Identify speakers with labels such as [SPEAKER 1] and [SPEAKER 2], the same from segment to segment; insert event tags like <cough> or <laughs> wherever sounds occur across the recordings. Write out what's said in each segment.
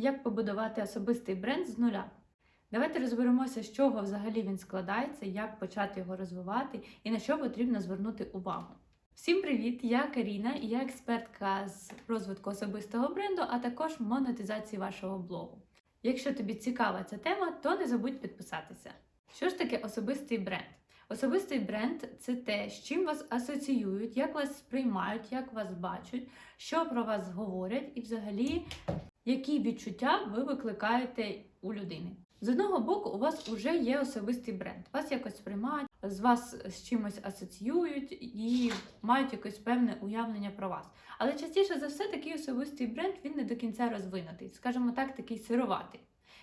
[SPEAKER 1] як побудувати особистий бренд з нуля. Давайте розберемося, з чого взагалі він складається, як почати його розвивати і на що потрібно звернути увагу. Всім привіт! Я Каріна, і я експертка з розвитку особистого бренду, а також монетизації вашого блогу. Якщо тобі цікава ця тема, то не забудь підписатися. Що ж таке особистий бренд? Особистий бренд це те, з чим вас асоціюють, як вас сприймають, як вас бачать, що про вас говорять, і взагалі які відчуття ви викликаєте у людини. З одного боку, у вас вже є особистий бренд. Вас якось сприймають, з вас з чимось асоціюють і мають якесь певне уявлення про вас. Але частіше за все, такий особистий бренд він не до кінця розвинутий, скажімо так, такий сироватий.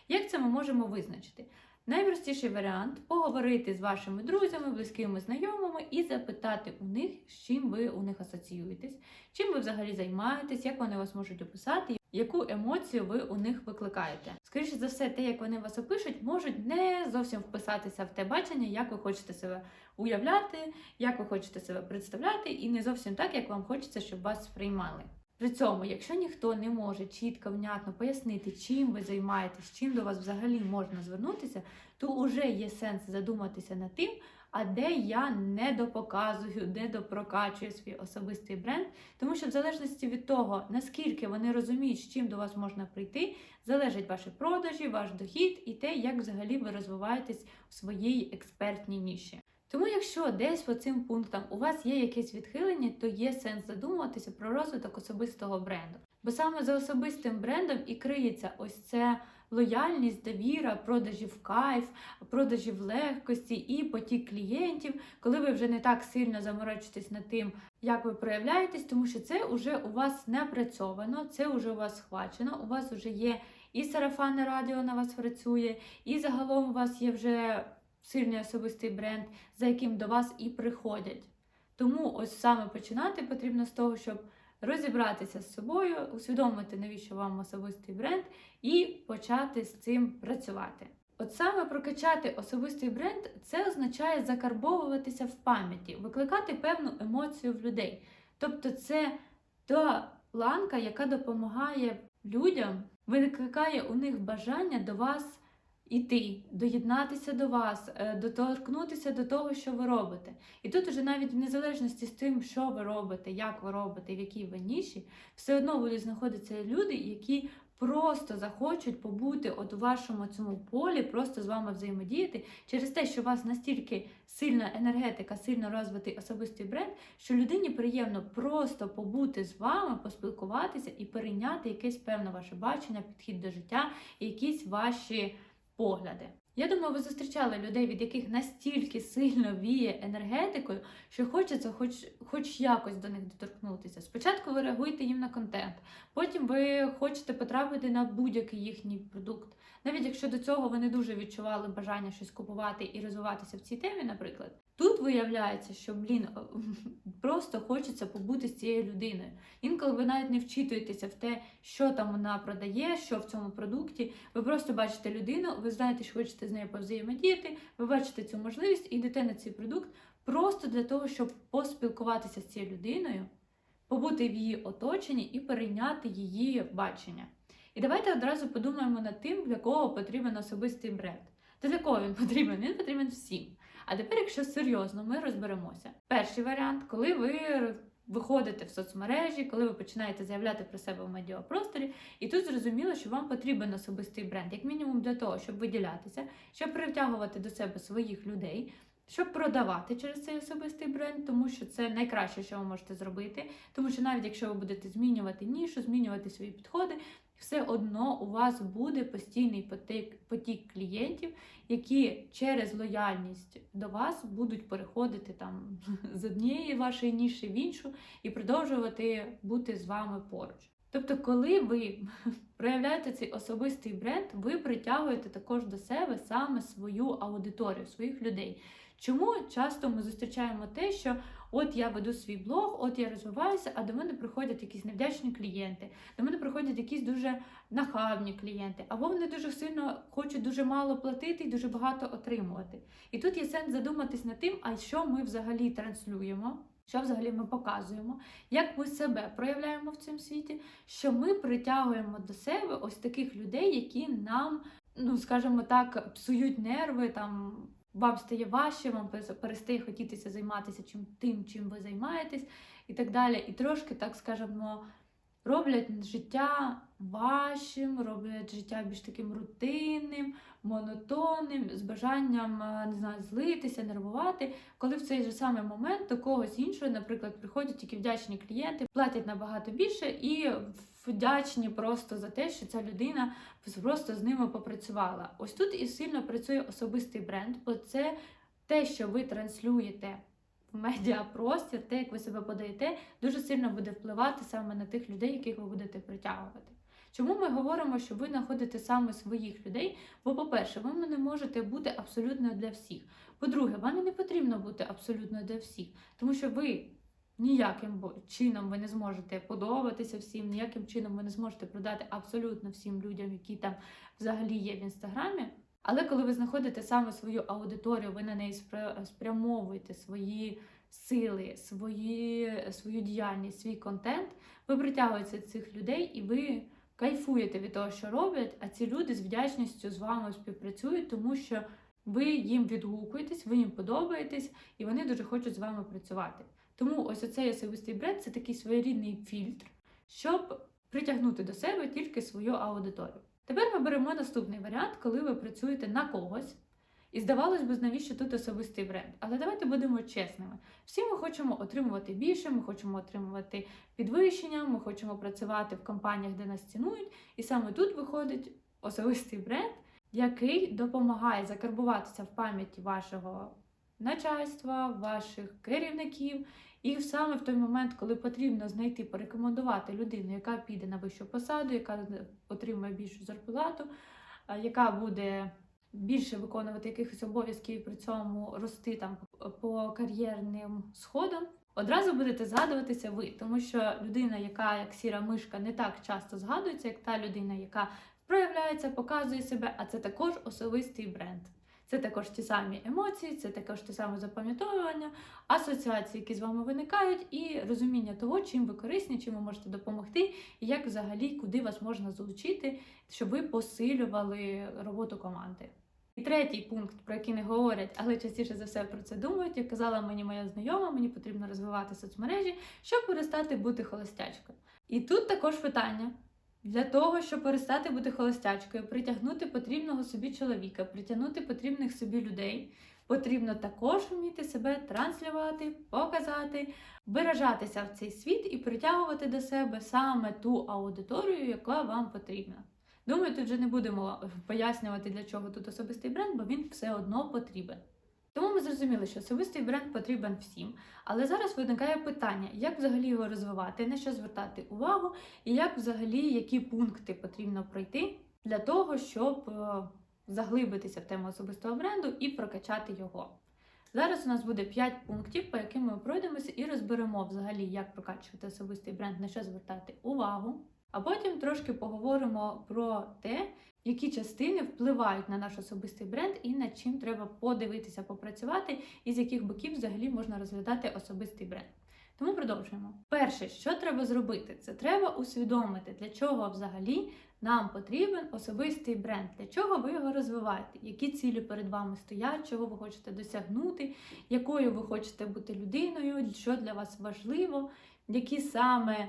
[SPEAKER 1] Як це ми можемо визначити? Найпростіший варіант поговорити з вашими друзями, близькими знайомими і запитати у них, з чим ви у них асоціюєтесь, чим ви взагалі займаєтесь, як вони вас можуть описати, яку емоцію ви у них викликаєте. Скоріше за все, те, як вони вас опишуть, можуть не зовсім вписатися в те бачення, як ви хочете себе уявляти, як ви хочете себе представляти, і не зовсім так, як вам хочеться, щоб вас сприймали. При цьому, якщо ніхто не може чітко, внятно пояснити, чим ви займаєтесь, чим до вас взагалі можна звернутися, то вже є сенс задуматися над тим, а де я не допоказую, де допрокачую свій особистий бренд. Тому що в залежності від того, наскільки вони розуміють, з чим до вас можна прийти, залежать ваші продажі, ваш дохід і те, як взагалі ви розвиваєтесь у своїй експертній ніші. Тому, якщо десь по цим пунктам у вас є якесь відхилення, то є сенс задумуватися про розвиток особистого бренду. Бо саме за особистим брендом і криється ось це лояльність, довіра, продажі в кайф, продажі в легкості і потік клієнтів, коли ви вже не так сильно заморочитесь над тим, як ви проявляєтесь, тому що це вже у вас напрацьовано, це вже у вас схвачено, у вас вже є і сарафанне радіо на вас працює, і загалом у вас є вже сильний особистий бренд, за яким до вас і приходять. Тому ось саме починати потрібно з того, щоб розібратися з собою, усвідомити, навіщо вам особистий бренд, і почати з цим працювати. От саме прокачати особистий бренд це означає закарбовуватися в пам'яті, викликати певну емоцію в людей. Тобто, це та ланка, яка допомагає людям, викликає у них бажання до вас іти, доєднатися до вас, е, доторкнутися до того, що ви робите. І тут уже навіть в незалежності з тим, що ви робите, як ви робите, в якій ви ніші, все одно будуть знаходитися люди, які просто захочуть побути от у вашому цьому полі, просто з вами взаємодіяти через те, що у вас настільки сильна енергетика, сильно розвитий особистий бренд, що людині приємно просто побути з вами, поспілкуватися і перейняти якесь певне ваше бачення, підхід до життя, якісь ваші погляди. Я думаю, ви зустрічали людей, від яких настільки сильно віє енергетикою, що хочеться хоч, хоч якось до них доторкнутися. Спочатку ви реагуєте їм на контент, потім ви хочете потрапити на будь-який їхній продукт. Навіть якщо до цього ви не дуже відчували бажання щось купувати і розвиватися в цій темі, наприклад, тут виявляється, що блін <laughs> просто хочеться побути з цією людиною. Інколи ви навіть не вчитуєтеся в те, що там вона продає, що в цьому продукті. Ви просто бачите людину, ви знаєте, що хочете з нею повзаємодіяти, ви бачите цю можливість і йдете на цей продукт просто для того, щоб поспілкуватися з цією людиною, побути в її оточенні і перейняти її бачення. І давайте одразу подумаємо над тим, для кого потрібен особистий бренд. Та для кого він потрібен? Він потрібен всім. А тепер, якщо серйозно, ми розберемося. Перший варіант, коли ви виходите в соцмережі, коли ви починаєте заявляти про себе в медіапросторі, і тут зрозуміло, що вам потрібен особистий бренд, як мінімум для того, щоб виділятися, щоб притягувати до себе своїх людей. Щоб продавати через цей особистий бренд, тому що це найкраще, що ви можете зробити. Тому що навіть якщо ви будете змінювати нішу, змінювати свої підходи, все одно у вас буде постійний потік, потік клієнтів, які через лояльність до вас будуть переходити там з однієї вашої ніші в іншу і продовжувати бути з вами поруч. Тобто, коли ви проявляєте цей особистий бренд, ви притягуєте також до себе саме свою аудиторію, своїх людей. Чому часто ми зустрічаємо те, що от я веду свій блог, от я розвиваюся, а до мене приходять якісь невдячні клієнти, до мене приходять якісь дуже нахабні клієнти, або вони дуже сильно хочуть дуже мало платити і дуже багато отримувати. І тут є сенс задуматись над тим, а що ми взагалі транслюємо. що взагалі ми показуємо, як ми себе проявляємо в цьому світі, що ми притягуємо до себе ось таких людей, які нам, ну скажімо так, псують нерви, там вам стає важче, вам перес- перестає хотітися займатися чим тим, чим ви займаєтесь, і так далі. І трошки, так скажемо, роблять життя важчим, роблять життя більш таким рутинним, монотонним, з бажанням е, не знаю, злитися, нервувати. Коли в цей же самий момент до когось іншого, наприклад, приходять тільки вдячні клієнти, платять набагато більше і вдячні просто за те, що ця людина просто з ними попрацювала. Ось тут і сильно працює особистий бренд, бо це те, що ви транслюєте медіапростір, те, як ви себе подаєте, дуже сильно буде впливати саме на тих людей, яких ви будете притягувати. Чому ми говоримо, що ви знаходите саме своїх людей? Бо, по-перше, ви не можете бути абсолютно для всіх. По-друге, вам не потрібно бути абсолютно для всіх, тому що ви ніяким чином ви не зможете подобатися всім, ніяким чином ви не зможете продати абсолютно всім людям, які там взагалі є в інстаграмі. Але коли ви знаходите саме свою аудиторію, ви на неї спрямовуєте свої сили, свої, свою діяльність, свій контент, ви притягуєте цих людей і ви кайфуєте від того, що роблять, а ці люди з вдячністю з вами співпрацюють, тому що ви їм відгукуєтесь, ви їм подобаєтесь, і вони дуже хочуть з вами працювати. Тому ось оцей особистий бренд це такий своєрідний фільтр, щоб притягнути до себе тільки свою аудиторію. Тепер ми беремо наступний варіант, коли ви працюєте на когось. І здавалось би, навіщо тут особистий бренд? Але давайте будемо чесними. Всі ми хочемо отримувати більше, ми хочемо отримувати підвищення, ми хочемо працювати в компаніях, де нас цінують. І саме тут виходить особистий бренд, який допомагає закарбуватися в пам'яті вашого начальства, ваших керівників. І саме в той момент, коли потрібно знайти, порекомендувати людину, яка піде на вищу посаду, яка отримує більшу зарплату, яка буде більше виконувати якихось обов'язків і при цьому рости там по кар'єрним сходам, одразу будете згадуватися ви, тому що людина, яка як сіра мишка, не так часто згадується, як та людина, яка проявляється, показує себе, а це також особистий бренд. Це також ті самі емоції, це також те саме запам'ятовування, асоціації, які з вами виникають, і розуміння того, чим ви корисні, чим ви можете допомогти, і як взагалі куди вас можна залучити, щоб ви посилювали роботу команди. І третій пункт, про який не говорять, але частіше за все про це думають, як казала мені моя знайома, мені потрібно розвивати соцмережі, щоб перестати бути холостячкою. І тут також питання. Для того, щоб перестати бути холостячкою, притягнути потрібного собі чоловіка, притягнути потрібних собі людей, потрібно також вміти себе транслювати, показати, виражатися в цей світ і притягувати до себе саме ту аудиторію, яка вам потрібна. Думаю, тут вже не будемо пояснювати, для чого тут особистий бренд, бо він все одно потрібен. Тому ми зрозуміли, що особистий бренд потрібен всім. Але зараз виникає питання, як взагалі його розвивати, на що звертати увагу, і як взагалі які пункти потрібно пройти для того, щоб е, заглибитися в тему особистого бренду і прокачати його. Зараз у нас буде 5 пунктів, по яким ми пройдемося і розберемо взагалі, як прокачувати особистий бренд, на що звертати увагу. А потім трошки поговоримо про те, які частини впливають на наш особистий бренд і над чим треба подивитися, попрацювати, і з яких боків взагалі можна розглядати особистий бренд. Тому продовжуємо. Перше, що треба зробити, це треба усвідомити, для чого взагалі нам потрібен особистий бренд, для чого ви його розвиваєте, які цілі перед вами стоять, чого ви хочете досягнути, якою ви хочете бути людиною, що для вас важливо, які саме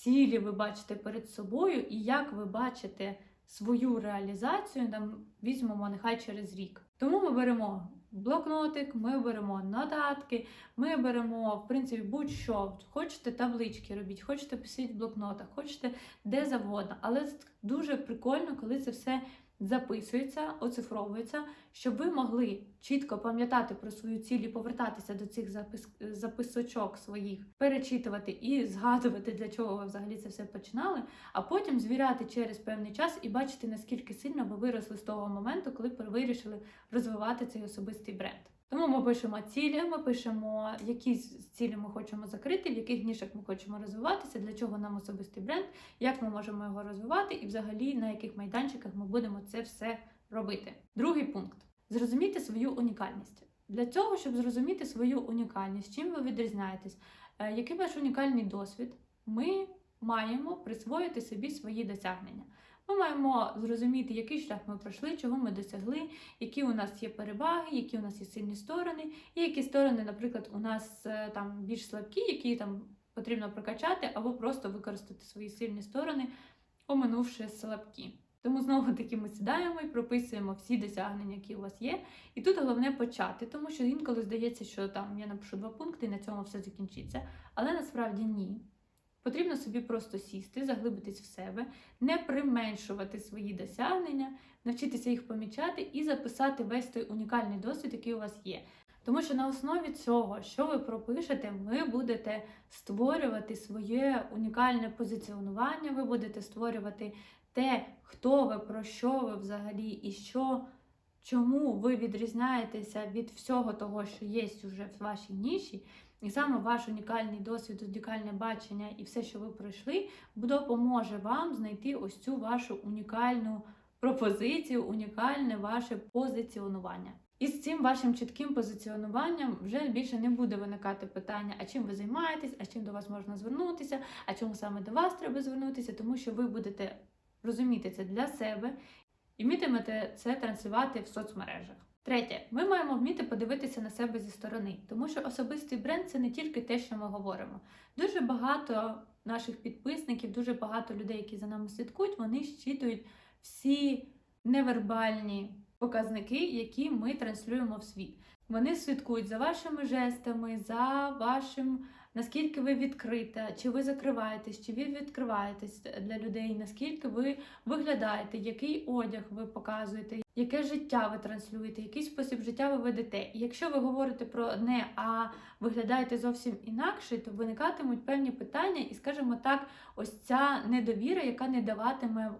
[SPEAKER 1] цілі ви бачите перед собою, і як ви бачите свою реалізацію, там візьмемо нехай через рік. Тому ми беремо блокнотик, ми беремо нотатки, ми беремо, в принципі, будь-що. Хочете таблички робіть, хочете писати в блокнотах, хочете де завгодно. Але дуже прикольно, коли це все записується, оцифровується, щоб ви могли чітко пам'ятати про свою ціль і повертатися до цих запис... записочок своїх, перечитувати і згадувати, для чого ви взагалі це все починали, а потім звіряти через певний час і бачити, наскільки сильно ви виросли з того моменту, коли вирішили розвивати цей особистий бренд. Тому ми пишемо цілі, ми пишемо, які цілі ми хочемо закрити, в яких нішах ми хочемо розвиватися, для чого нам особистий бренд, як ми можемо його розвивати, і взагалі на яких майданчиках ми будемо це все робити. Другий пункт зрозумійте свою унікальність. Для цього, щоб зрозуміти свою унікальність, чим ви відрізняєтесь, е, який ваш унікальний досвід, ми маємо присвоїти собі свої досягнення. Ми маємо зрозуміти, який шлях ми пройшли, чого ми досягли, які у нас є переваги, які у нас є сильні сторони, і які сторони, наприклад, у нас е, там більш слабкі, які там потрібно прокачати, або просто використати свої сильні сторони, оминувши слабкі. Тому знову таки ми сідаємо і прописуємо всі досягнення, які у вас є. І тут головне почати, тому що інколи здається, що там я напишу два пункти і на цьому все закінчиться. Але насправді ні. Потрібно собі просто сісти, заглибитись в себе, не применшувати свої досягнення, навчитися їх помічати і записати весь той унікальний досвід, який у вас є. Тому що на основі цього, що ви пропишете, ви будете створювати своє унікальне позиціонування, ви будете створювати те, хто ви, про що ви взагалі, і що, чому ви відрізняєтеся від всього того, що є вже в вашій ніші. І саме ваш унікальний досвід, унікальне бачення і все, що ви пройшли, допоможе вам знайти ось цю вашу унікальну пропозицію, унікальне ваше позиціонування. І з цим вашим чітким позиціонуванням вже більше не буде виникати питання, а чим ви займаєтесь, а чим до вас можна звернутися, а чому саме до вас треба звернутися, тому що ви будете розуміти це для себе і вмітимете це транслювати в соцмережах. Третє, ми маємо вміти подивитися на себе зі сторони, тому що особистий бренд це не тільки те, що ми говоримо. Дуже багато наших підписників, дуже багато людей, які за нами слідкують, вони щитують всі невербальні показники, які ми транслюємо в світ. Вони слідкують за вашими жестами, за вашим. Наскільки ви відкрита, чи ви закриваєтесь, чи ви відкриваєтесь для людей, наскільки ви виглядаєте, який одяг ви показуєте, яке життя ви транслюєте, який спосіб життя ви ведете. І якщо ви говорите про одне, а виглядаєте зовсім інакше, то виникатимуть певні питання, і, скажімо так, ось ця недовіра, яка не даватиме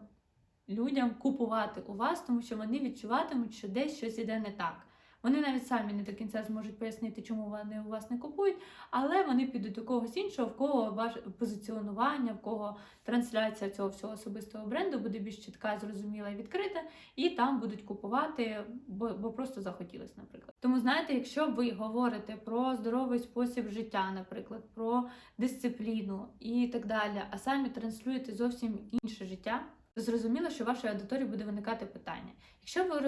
[SPEAKER 1] людям купувати у вас, тому що вони відчуватимуть, що десь щось іде не так. Вони навіть самі не до кінця зможуть пояснити, чому вони у вас не купують, але вони підуть до когось іншого, в кого ваше позиціонування, в кого трансляція цього всього особистого бренду буде більш чітка, зрозуміла і відкрита, і там будуть купувати, бо, бо просто захотілось, наприклад. Тому знаєте, якщо ви говорите про здоровий спосіб життя, наприклад, про дисципліну і так далі, а самі транслюєте зовсім інше життя зрозуміло, що вашій аудиторії буде виникати питання. Якщо ви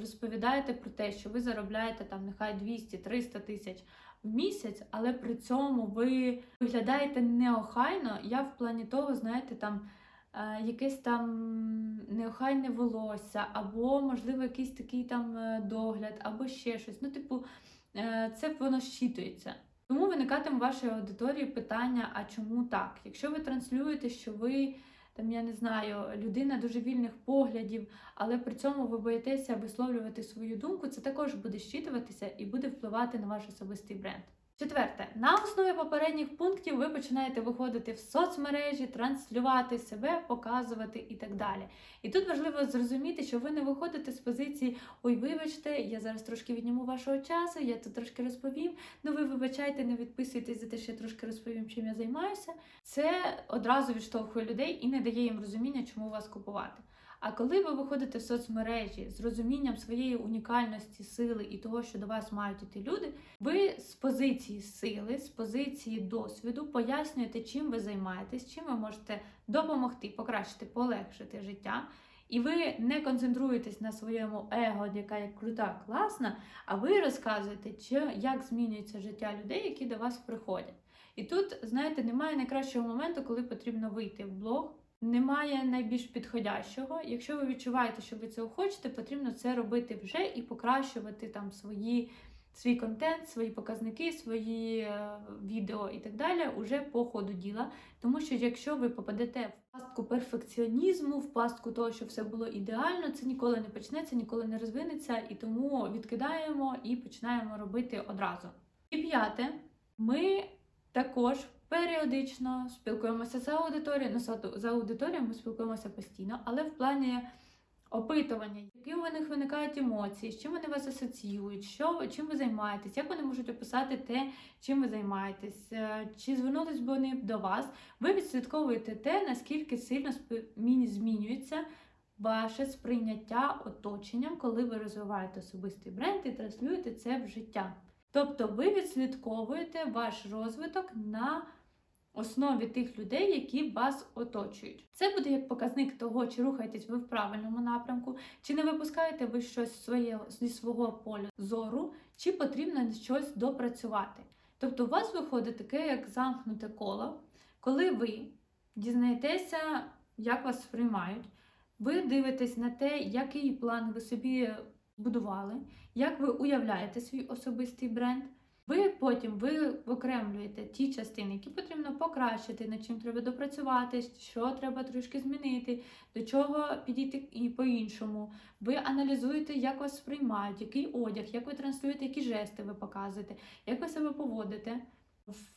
[SPEAKER 1] розповідаєте про те, що ви заробляєте там нехай 200-300 тисяч в місяць, але при цьому ви виглядаєте неохайно, я в плані того, знаєте, там. Якесь там неохайне волосся, або, можливо, якийсь такий там е, догляд, або ще щось. Ну, типу, е, це воно щитується. Тому виникатиме в вашій аудиторії питання: а чому так? Якщо ви транслюєте, що ви там, я не знаю, людина дуже вільних поглядів, але при цьому ви боїтеся висловлювати свою думку, це також буде щитуватися і буде впливати на ваш особистий бренд. Четверте, на основі попередніх пунктів ви починаєте виходити в соцмережі, транслювати себе, показувати і так далі. І тут важливо зрозуміти, що ви не виходите з позиції Ой, вибачте, я зараз трошки відніму вашого часу, я тут трошки розповім. Ну ви вибачайте, не відписуйтесь за те, що я трошки розповім, чим я займаюся. Це одразу відштовхує людей і не дає їм розуміння, чому вас купувати. А коли ви виходите в соцмережі з розумінням своєї унікальності, сили і того, що до вас мають іти люди, ви з позиції сили, з позиції досвіду пояснюєте, чим ви займаєтесь, чим ви можете допомогти, покращити, полегшити життя. І ви не концентруєтесь на своєму его, яка є крута, класна, а ви розказуєте, як змінюється життя людей, які до вас приходять. І тут, знаєте, немає найкращого моменту, коли потрібно вийти в блог. Немає найбільш підходящого. Якщо ви відчуваєте, що ви цього хочете, потрібно це робити вже і покращувати там свої, свій контент, свої показники, свої е, відео і так далі, уже по ходу діла. Тому що якщо ви попадете в пастку перфекціонізму, в пастку того, що все було ідеально, це ніколи не почнеться, ніколи не розвинеться, і тому відкидаємо і починаємо робити одразу. І п'яте, ми також періодично спілкуємося з аудиторією. Ну, за аудиторією ми спілкуємося постійно, але в плані опитування, які у них виникають емоції, з чим вони вас асоціюють, що, чим ви займаєтесь, як вони можуть описати те, чим ви займаєтесь, е, чи звернулись б вони до вас, ви відслідковуєте те, наскільки сильно змінюється ваше сприйняття оточенням, коли ви розвиваєте особистий бренд і транслюєте це в життя. Тобто ви відслідковуєте ваш розвиток на основі тих людей, які вас оточують. Це буде як показник того, чи рухаєтесь ви в правильному напрямку, чи не випускаєте ви щось своє, зі свого поля зору, чи потрібно щось допрацювати. Тобто у вас виходить таке, як замкнуте коло, коли ви дізнаєтеся, як вас сприймають, ви дивитесь на те, який план ви собі будували, як ви уявляєте свій особистий бренд. Ви потім ви окремлюєте ті частини, які потрібно покращити, над чим треба допрацювати, що треба трошки змінити, до чого підійти і по-іншому. Ви аналізуєте, як вас сприймають, який одяг, як ви транслюєте, які жести ви показуєте, як ви себе поводите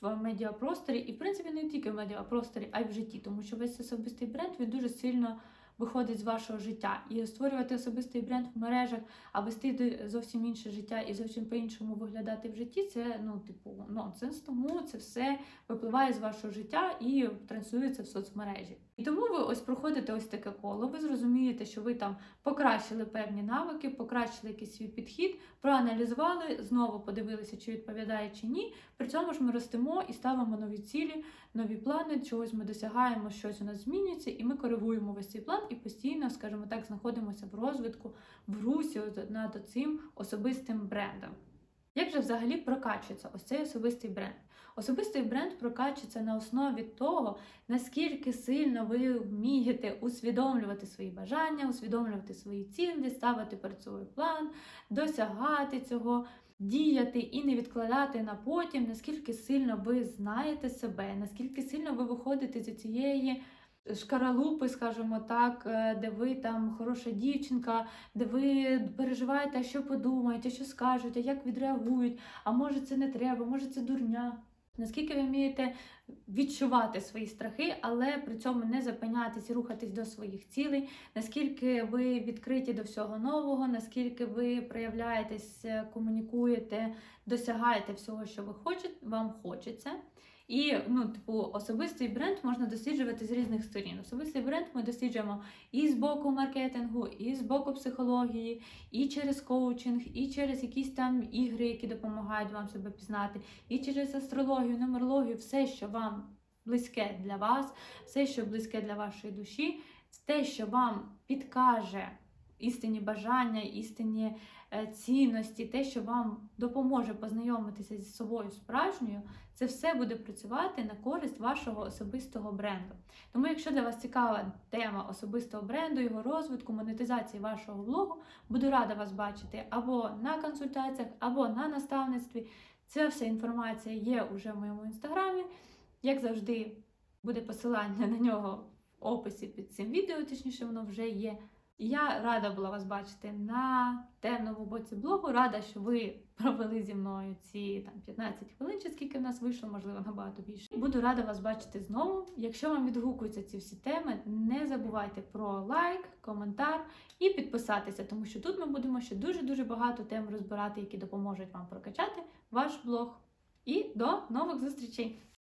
[SPEAKER 1] в медіапросторі, і в принципі не тільки в медіапросторі, а й в житті, тому що весь особистий бренд він дуже сильно виходить з вашого життя. І створювати особистий бренд в мережах, а вести зовсім інше життя і зовсім по-іншому виглядати в житті, це ну, типу, нонсенс. Тому це все випливає з вашого життя і транслюється в соцмережі. І тому ви ось проходите ось таке коло. Ви зрозумієте, що ви там покращили певні навики, покращили якийсь свій підхід, проаналізували, знову подивилися, чи відповідає чи ні. При цьому ж ми ростемо і ставимо нові цілі, нові плани, чогось ми досягаємо, щось у нас змінюється, і ми коригуємо весь цей план і постійно, скажімо так, знаходимося в розвитку, в русі над цим особистим брендом. Як же взагалі прокачується ось цей особистий бренд? Особистий бренд прокачується на основі того, наскільки сильно ви вмієте усвідомлювати свої бажання, усвідомлювати свої цілі, ставити перед собою план, досягати цього, діяти і не відкладати на потім, наскільки сильно ви знаєте себе, наскільки сильно ви виходите з цієї шкаралупи, скажімо так, е, де ви там хороша дівчинка, де ви переживаєте, що подумають, що скажуть, а як відреагують, а може це не треба, може це дурня. Наскільки ви вмієте відчувати свої страхи, але при цьому не зупинятись рухатись до своїх цілей, наскільки ви відкриті до всього нового, наскільки ви проявляєтесь, е, комунікуєте, досягаєте всього, що ви хочете, вам хочеться. І ну, типу, особистий бренд можна досліджувати з різних сторін. Особистий бренд ми досліджуємо і з боку маркетингу, і з боку психології, і через коучинг, і через якісь там ігри, які допомагають вам себе пізнати, і через астрологію, нумерологію, все, що вам близьке для вас, все, що близьке для вашої душі, те, що вам підкаже істинні бажання, істинні е, цінності, те, що вам допоможе познайомитися зі собою справжньою, це все буде працювати на користь вашого особистого бренду. Тому, якщо для вас цікава тема особистого бренду, його розвитку, монетизації вашого блогу, буду рада вас бачити або на консультаціях, або на наставництві. Ця вся інформація є уже в моєму інстаграмі. Як завжди, буде посилання на нього в описі під цим відео, точніше, воно вже є. Я рада була вас бачити на темному боці блогу. Рада, що ви провели зі мною ці там 15 хвилин, чи скільки в нас вийшло, можливо, набагато більше. Буду рада вас бачити знову. Якщо вам відгукуються ці всі теми, не забувайте про лайк, коментар і підписатися, тому що тут ми будемо ще дуже-дуже багато тем розбирати, які допоможуть вам прокачати ваш блог. І до нових зустрічей!